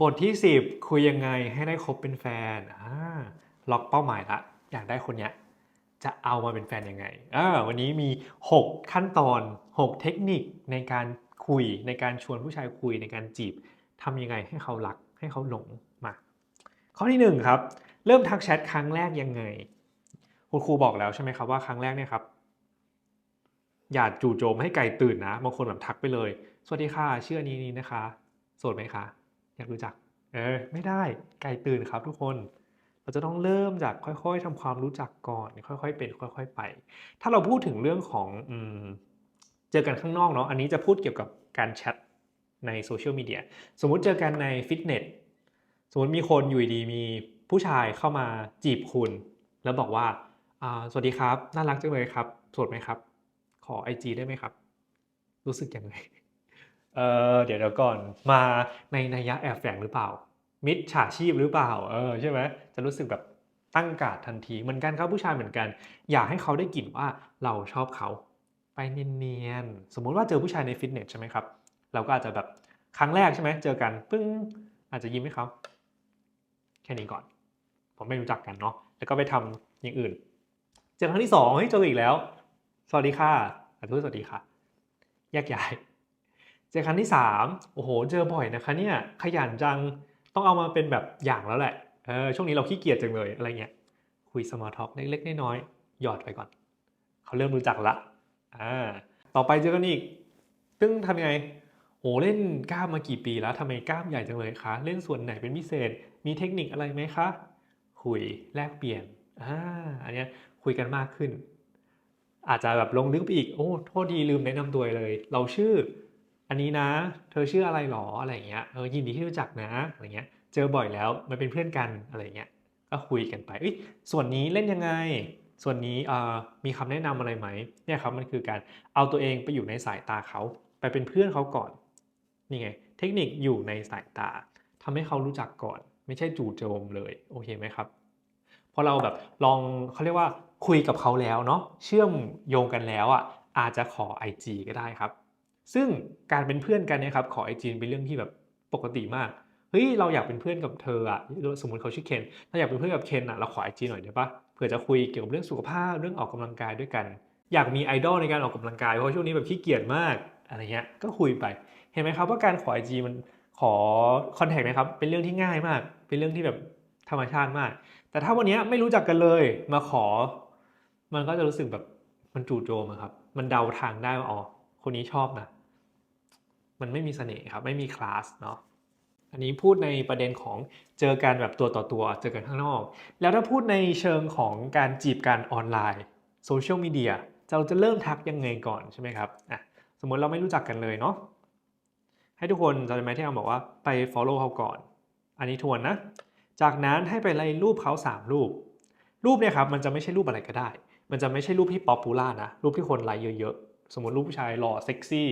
บทที่ 10 คุยยังไงให้ได้คบเป็นแฟนอ่าล็อกเป้าหมายละ อยากได้คนเนี้ยจะเอามาเป็นแฟนยังไงอ่าวันนี้มี 6 ขั้นตอน 6 เทคนิคในการคุยในการชวนผู้ชายคุยในการจีบทำยังไงให้เขารักให้เขาหลงมา ข้อที่ 1 ครับ เริ่มทักแชทครั้งแรกยังไง คุณครูบอกแล้วใช่ไหมครับว่าครั้งแรกเนี่ยครับ อย่าจู่โจมให้ไก่ตื่นนะบางคนแบบทักไปเลย สวัสดีค่ะชื่อนนี้นี้นะคะ โสดไหมคะ อยากรู้จัก เออ ไม่ได้ ไก่ตื่นครับทุกคน เราจะต้องเริ่มจากค่อยๆทำความรู้จักก่อน ค่อยๆ เป็น ค่อย ๆ ไป ถ้าเราพูดถึงเรื่องของอืมเจอกันข้างนอกเนาะ อันนี้จะพูดเกี่ยวกับการแชทในโซเชียลมีเดีย สมมุติเจอกันในฟิตเนส สมมติมีคนอยู่ดีมีผู้ชายเข้ามาจีบคุณ แล้วบอกว่า สวัสดีครับ น่ารักจังเลยครับ สดไหมครับ ขอไอจได้ไหมครับ รู้สึกยังไง เออเดี๋ยวเดี๋ยวก่อนมาในนัยยะแอบแฝงหรือเปล่า มิจฉาชีพหรือเปล่าเออใช่ไหมจะรู้สึกแบบตั้งการ์ดทันทีเหมือนกันครับผู้ชายเหมือนกัน อยากให้เขาได้กลิ่นว่าเราชอบเขา ไปเนียนๆสมมุติว่าเจอผู้ชายในฟิตเนสใช่ไหมครับ เราก็อาจจะแบบครั้งแรกใช่ไหมเจอกันปึ้งอาจจะยิ้มให้เขาแค่นี้ก่อน ผมไม่รู้จักกันเนาะแล้วก็ไปทำอย่างอื่น เจอครั้งที่สองเฮ้ยเจออีกแล้ว สวัสดีค่ะอาจจะพูดสวัสดีค่ะแยกย้าย เจอครั้งที่สามโอ้โห เจอบ่อยนะคะเนี่ยขยันจังต้องเอามาเป็นแบบอย่างแล้วแหละเออช่วงนี้เราขี้เกียจจังเลยอะไรเงี้ยคุยสมอลท็อกเล็กๆน้อยๆหยอดไปก่อน เขาเริ่มรู้จักละอ่าต่อไปเจอกันอีกซึ่งทำยังไงโหเล่นกล้ามมากี่ปีแล้วทำไมกล้ามใหญ่จังเลยคะ เล่นส่วนไหนเป็นพิเศษ มีเทคนิคอะไรไหมคะ คุยแลกเปลี่ยนอ่าอันนี้คุยกันมากขึ้น อาจจะแบบลงลึกไปอีก โอ้ โทษทีลืมแนะนำตัวเลย เราชื่อ อันนี้นะ เธอชื่ออะไรหรออะไรเงี้ย เออยินดีที่รู้จักนะอะไรเงี้ย เจอบ่อยแล้วมันเป็นเพื่อนกันอะไรเงี้ย ก็คุยกันไปอ้ยส่วนนี้เล่นยังไง ส่วนนี้มีคำแนะนำอะไรไหมเนี่ยครับมันคือการเอาตัวเองไปอยู่ในสายตาเขาไปเป็นเพื่อนเขาก่อนนี่ไง เทคนิคอยู่ในสายตาทำให้เขารู้จักก่อน ไม่ใช่จู่โจมเลยโอเคไหมครับพอเราแบบลองเขาเรียกว่าคุยกับเขาแล้วเนาะเชื่อมโยงกันแล้วอะอาจจะขอ IG ก็ได้ครับ ซึ่งการเป็นเพื่อนกันเนี่ยครับขอ IG เป็นเรื่องที่แบบปกติมากเฮ้ยเราอยากเป็นเพื่อนกับเธออะสมมติเขาชื่อเคนเราอยากเป็นเพื่อนกับเคนอะเราขอ IG หน่อยได้ปะเผื่อจะคุยเกี่ยวกับเรื่องสุขภาพเรื่องออกกำลังกายด้วยกัน อยากมีไอดอลในการออกกำลังกายเพราะช่วงนี้แบบขี้เกียจมากอะไรเงี้ยก็คุยไป เห็นไหมครับว่าการขอ IG มันขอคอนแทคนะครับเป็นเรื่องที่ง่ายมาก เป็นเรื่องที่แบบธรรมชาติมาก แต่ถ้าวันนี้ไม่รู้จักกันเลยมาขอ มันก็จะรู้สึกแบบมันจู่โจมครับ มันเดาทางได้ว่าอ๋อคนนี้ชอบนะ มันไม่มีเสน่ห์ครับ ไม่มีคลาสเนาะอันนี้พูดในประเด็นของเจอกันแบบตัวต่อตัวเจอกันข้างนอก แล้วถ้าพูดในเชิงของการจีบกันออนไลน์โซเชียลมีเดียเราจะเริ่มทักยังไงก่อนใช่ไหมครับอะสมมติเราไม่รู้จักกันเลยเนาะให้ทุกคนจำได้ไหมที่เราบอกว่าไป follow เขาก่อน อันนี้ทวนนะ จากนั้นให้ไปไล่รูปเขา 3 รูป รูปเนี่ยครับมันจะไม่ใช่รูปอะไรก็ได้ มันจะไม่ใช่รูปที่ป๊อปปูล่านะ รูปที่คนไลค์เยอะๆ สมมติรูปผู้ชายหล่อเซ็กซี่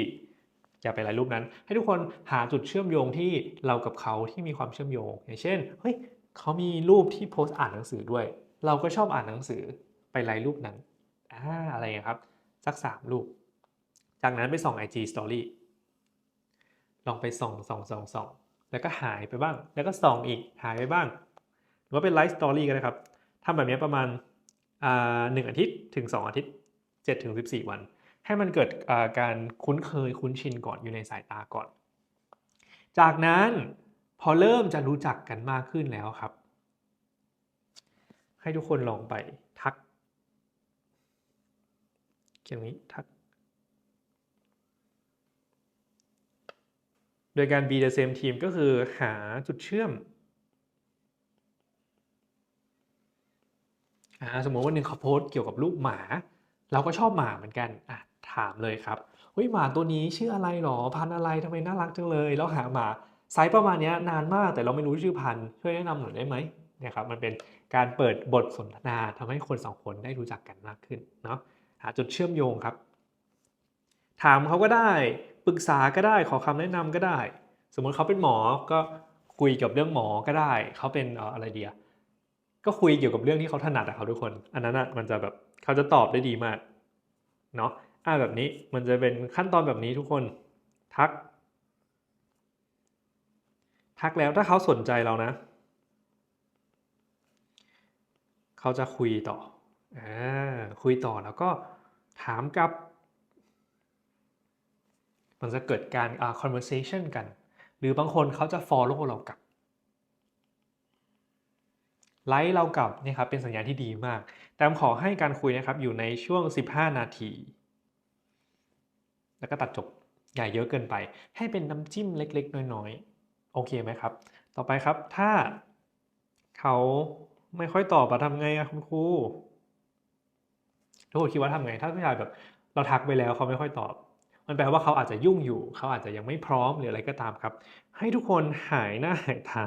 อย่าไปไลค์รูปนั้น ให้ทุกคนหาจุดเชื่อมโยงที่เรากับเขาที่มีความเชื่อมโยง อย่างเช่นเฮ้ยเขามีรูปที่โพสต์อ่านหนังสือด้วย เราก็ชอบอ่านหนังสือไปไลรูปนั้นอ่าอะไรครับ สัก 3 รูป จากนั้นไปส่อง IG Story ลองไปส่องส่องส่องส่องแล้วก็หายไปบ้าง แล้วก็ส่องอีกหายไปบ้าง หรือว่าเป็นไลฟ์สตอรี่ก็ได้ครับทำแบบนี้ประมาณหนึ่งอาทิตย์ถึง 2 อาทิตย์7ถึง14 วัน ให้มันเกิดการคุ้นเคยคุ้นชินก่อนอยู่ในสายตาก่อน จากนั้นพอเริ่มจะรู้จักกันมากขึ้นแล้วครับ ให้ทุกคนลองไปทักเขียนนี้ทัก โดยการ be the same team ก็คือหาจุดเชื่อมอสมมติว่าหนึ่งเขาโพสเกี่ยวกับรูปหมา เราก็ชอบหมาเหมือนกันอะ ถามเลยครับเฮ้ยหมาตัวนี้ชื่ออะไรหรอพันธ์อะไรทำไมน่ารักจังเลย แล้วหาหมาไซส์ประมาณนี้นานมากแต่เราไม่รู้ชื่อพันธุ์ช่วยแนะนำหน่อยได้ไหมเนี่ยครับมันเป็นการเปิดบทสนทนาทำให้คนสองคนได้รู้จักกันมากขึ้นเนาะหาจุดเชื่อมโยงครับ ถามเขาก็ได้ปรึกษาก็ได้ขอคำแนะนำก็ได้ สมมติเขาเป็นหมอก็คุยกับเรื่องหมอก็ได้ เขาเป็นอะไรเดียก็คุยเกี่ยวกับเรื่องที่เขาถนัดอะครับทุกคน อันนั้นอะมันจะแบบเขาจะตอบได้ดีมากเนาะ อ่าแบบนี้มันจะเป็นขั้นตอนแบบนี้ทุกคนทัก ทักแล้วถ้าเขาสนใจเรานะ เขาจะคุยต่ออ่าคุยต่อแล้วก็ถามกลับ มันจะเกิดการอ่า conversation กัน หรือบางคนเขาจะ follow เรากลับไลค์เรากลับนี่ครับเป็นสัญญาณที่ดีมาก แต่ผมขอให้การคุยนะครับอยู่ในช่วง 15 นาที แล้วก็ตัดจบอย่าเยอะเกินไป ให้เป็นน้ำจิ้มเล็ก ๆ น้อยๆโอเคไหมครับ ต่อไปครับถ้าเขาไม่ค่อยตอบอะทำไงอะคุณครูทุกคนคิดว่าทำไง ถ้าผู้ชายแบบเราทักไปแล้วเขาไม่ค่อยตอบ มันแปลว่าเขาอาจจะยุ่งอยู่ เขาอาจจะยังไม่พร้อมหรืออะไรก็ตามครับ ให้ทุกคนหายหน้าหายตา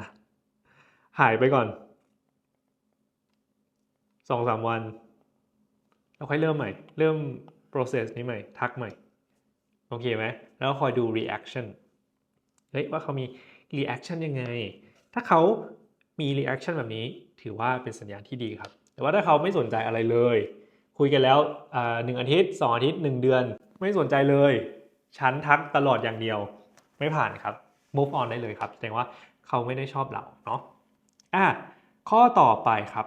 หายไปก่อนสองสามวัน แล้วค่อยเริ่มใหม่ เริ่ม process นี้ใหม่ ทักใหม่ โอเคไหมแล้วคอยดู reaction เฮ้ยว่าเขามี reaction ยังไง ถ้าเขามี reaction แบบนี้ถือว่าเป็นสัญญาณที่ดีครับ แต่ว่าถ้าเขาไม่สนใจอะไรเลย คุยกันแล้วหนึ่งอาทิตย์สองอาทิตย์หนึ่งเดือน ไม่สนใจเลย ฉันทักตลอดอย่างเดียว ไม่ผ่านครับ move on ได้เลยครับ แสดงว่าเขาไม่ได้ชอบเราเนาะอะข้อต่อไปครับ